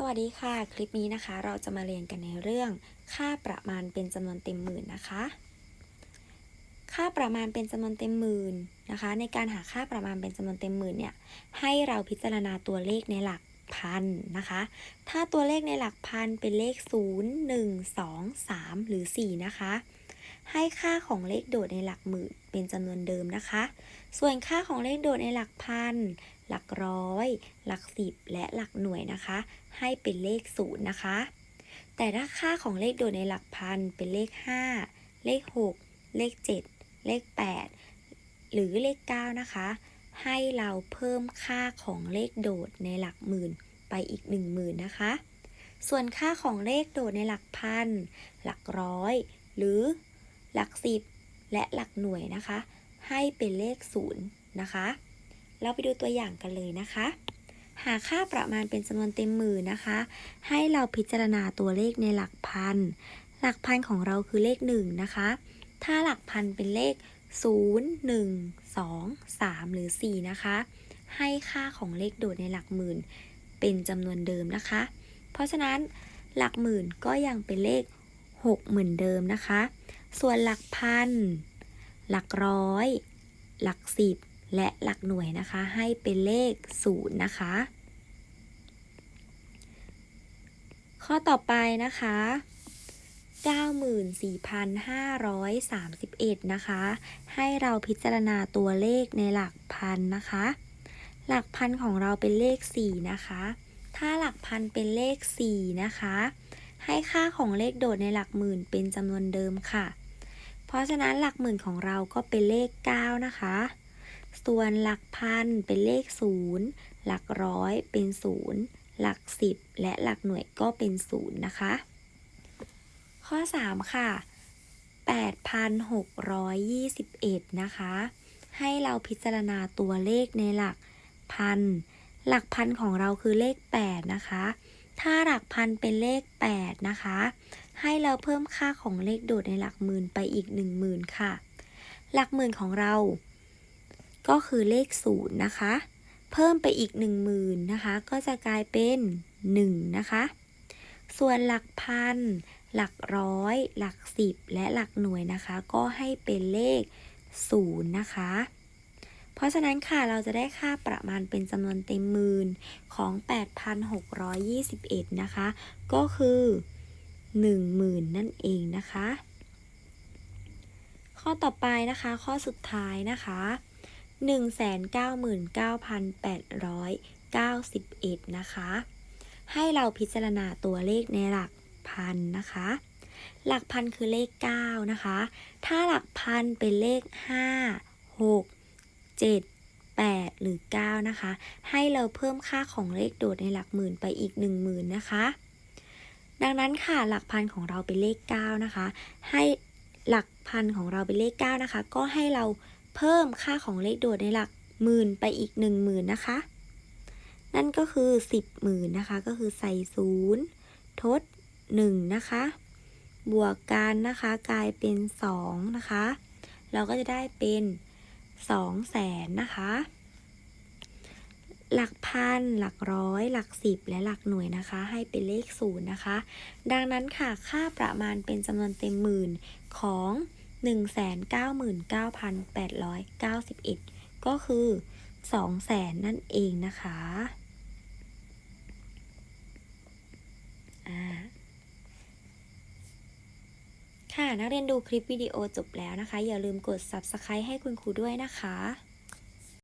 สวัสดีค่ะ คลิปนี้นะคะ เราจะมาเรียนกันในเรื่อง ค่าประมาณเป็นจำนวนเต็มหมื่นนะคะ ค่าประมาณเป็นจำนวนเต็มหมื่นนะคะ ในการหาค่าประมาณเป็นจำนวนเต็มหมื่นเนี่ยให้เราพิจารณาตัวเลขในหลักพันนะคะ ถ้าตัวเลขในหลักพันเป็นเลข 0 1 2 3 หรือ 4 นะคะ ให้ค่าของเลขโดดในหลักหมื่นเป็นจำนวนเดิมนะคะ ส่วนค่าของเลขโดดในหลักพัน หลักร้อย หลักสิบและหลักหน่วยนะคะ ให้เป็นเลขศูนย์นะคะ แต่ถ้าค่าของเลขโดดในหลักพันเป็นเลข 5 เลข 6 เลข 7 เลข 8 หรือเลข 9 นะคะ ให้เราเพิ่มค่าของเลขโดดในหลักหมื่นไปอีก 1 0,000นะคะ ส่วนค่าของเลขโดดในหลักพัน หลักร้อย หรือหลักสิบและหลักหน่วยนะคะ ให้เป็นเลขศูนย์นะคะ เราไปดูตัวอย่างกันเลยนะคะ หาค่าประมาณเป็นจำนวนเต็มหมื่นนะคะ ให้เราพิจารณาตัวเลขในหลักพัน หลักพันของเราคือเลขหนึ่งนะคะ ถ้าหลักพันเป็นเลข 0 1 2 3 หรือ 4 นะคะ ให้ค่าของเลขโดดในหลักหมื่น เป็นจำนวนเดิมนะคะ เพราะฉะนั้นหลักหมื่นก็ยังเป็นเลข6เหมือนเดิมนะคะ ส่วนหลักพัน หลักร้อย หลักสิบ และหลักหน่วยนะคะให้เป็นเลข 0 นะคะ ข้อต่อไปนะคะ 94,531 นะคะ ให้เราพิจารณาตัวเลขในหลักพันนะคะ หลักพันของเราเป็นเลข 4 นะคะ ถ้าหลักพันเป็นเลข 4 นะคะ ให้ค่าของเลขโดดในหลักหมื่นเป็นจำนวนเดิมค่ะ เพราะฉะนั้นหลักหมื่นของเราก็เป็นเลข 9 นะคะ ส่วนหลักพันเป็นเลข0หลักร้อยเป็น0หลัก10และหลักหน่วยก็เป็น0นะคะ ข้อ 3 ค่ะ 8,621 นะคะ ให้เราพิจารณาตัวเลขในหลักพัน หลักพันของเราคือเลข 8 นะคะ ถ้าหลักพันเป็นเลข 8 นะคะ ให้เราเพิ่มค่าของเลขโดดในหลักหมื่นไปอีก 10,000 ค่ะ หลักหมื่นของเรา ก็คือเลข0นะคะ เพิ่มไปอีก 10,000นะคะ ก็จะกลายเป็น 1 นะคะ ส่วนหลักพัน หลักร้อย หลักสิบและหลักหน่วยนะคะ ก็ให้เป็นเลข0นะคะ เพราะฉะนั้นค่ะเราจะได้ค่าประมาณเป็นจำนวนเต็มหมื่นของ 8,621 นะคะ ก็คือ 10,000 นั่นเองนะคะ ข้อต่อไปนะคะข้อสุดท้ายนะคะ 199,891 นะคะ ให้เราพิจารณาตัวเลขในหลักพันนะคะ หลักพันคือเลข 9 นะคะ ถ้าหลักพันเป็นเลข 5 6 7 8 หรือ 9 นะคะ ให้เราเพิ่มค่าของเลขโดดในหลักหมื่นไปอีก 10,000 นะคะ ดังนั้นค่ะหลักพันของเราเป็นเลข 9 นะคะ ให้หลักพันของเราเป็นเลข 9 นะคะ ก็ให้เรา เพิ่มค่าของเลขโดดในหลักหมื่นไปอีก 10,000นะคะ นั่นก็คือ 10หมื่นนะคะ ก็คือใส่ศูนย์ทด 1 นะคะ บวกกันนะคะกลายเป็น 2 นะคะ เราก็จะได้เป็น2แสนนะคะ หลักพัน หลักร้อย หลักสิบ และหลักหน่วยนะคะ ให้เป็นเลขศูนย์นะคะ ดังนั้นค่ะ ค่าประมาณเป็นจำนวนเต็มหมื่นของ 199,891 ก็คือ2แสนนั่นเองนะคะอ่าค่ะ นักเรียนดูคลิปวิดีโอจบแล้วนะคะ อย่าลืมกด subscribe ให้คุณครูด้วยนะคะ